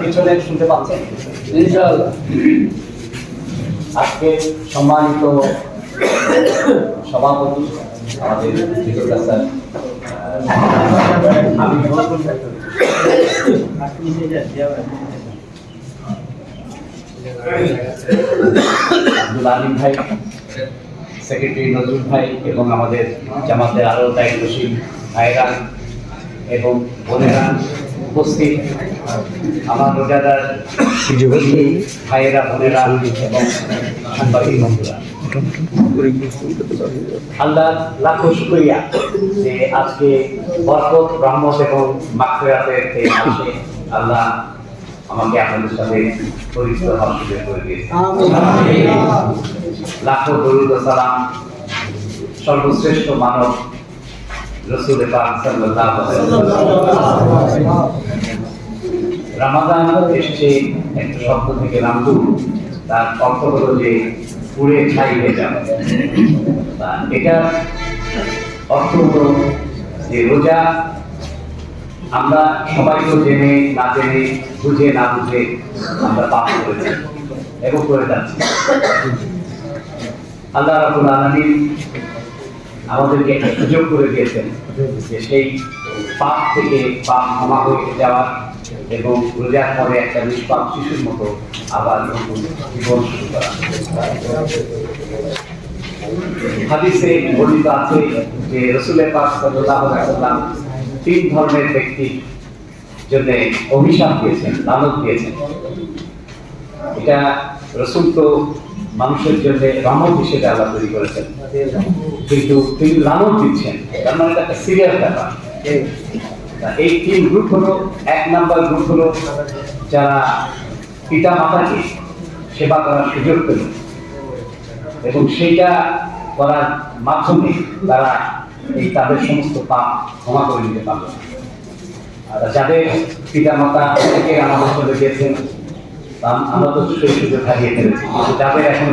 পিছনে শুনতে পাচ্ছেন। আজকে সম্মানিত সভাপতি আমাদের আব্দুল আলিম ভাই। সেক্রেটারি নজরুল ভাই এবং আমাদের জামাতের আরও দায়িত্বশীল ভাইরা এবং বোনেরা উপস্থিত। আমার রোজাদার ভাইয়েরা বোনেরা এবং সাংবাদিক বন্ধুরা। আল্লাহ লাখো শুক্রিয়া যে আজকে বরকত রহমত এবং মাকফিরাতের এই মাসে আল্লাহ আমাকে আপনাদের সাথে পরিচিত হওয়ার সুযোগ করে দিয়েছে লাখো দরুদ সালাম সর্বশ্রেষ্ঠ মানব রসুল রামাদান এসছে একটা শব্দ থেকে রামদু তার অর্থ হলো যে পুড়ে ছাই হয়ে যাবে এটা অর্থ হলো যে রোজা আমরা সবাই তো জেনে, না জেনে, বুঝে, না বুঝে আমরা পাপ করেছি এবং করে যাচ্ছি। আল্লাহ রাবুল আলমিন আমাদেরকে একটা সুযোগ করে দিয়েছেন যে সেই পাপ থেকে পাপ ক্ষমা হয়ে যাওয়ার এবং রোজার পরে একটা নিষ্পাপ শিশুর মতো আবার নতুন জীবন শুরু করা। হাদিসে বর্ণিত আছে যে রসুলের পাক সাল্লাল্লাহু আলাইহি ওয়াসাল্লাম তিন ধর্মের ব্যক্তির জন্য অভিশাপ দিয়েছেন, লানত দিয়েছেন। এটা রসুল তো মানুষের জন্য রহমত হিসেবে আল্লাহ তৈরি করেছেন। কিন্তু তিনি লানত দিচ্ছেন। তার মানে একটা সিরিয়াস ব্যাপার। এই তিন গ্রুপ হলো, এক নাম্বার গ্রুপ হলো যারা পিতা মাতাকে সেবা করার সুযোগ পেল এবং সেইটা করার মাধ্যমে তারা এই তাদের সমস্ত পাপ ক্ষমা করে নিতে আর যাদের পিতা মাতা থেকে আমাদের চলে গিয়েছেন তা আমরা তো সেই সুযোগ হারিয়ে ফেলেছি। কিন্তু যাদের এখন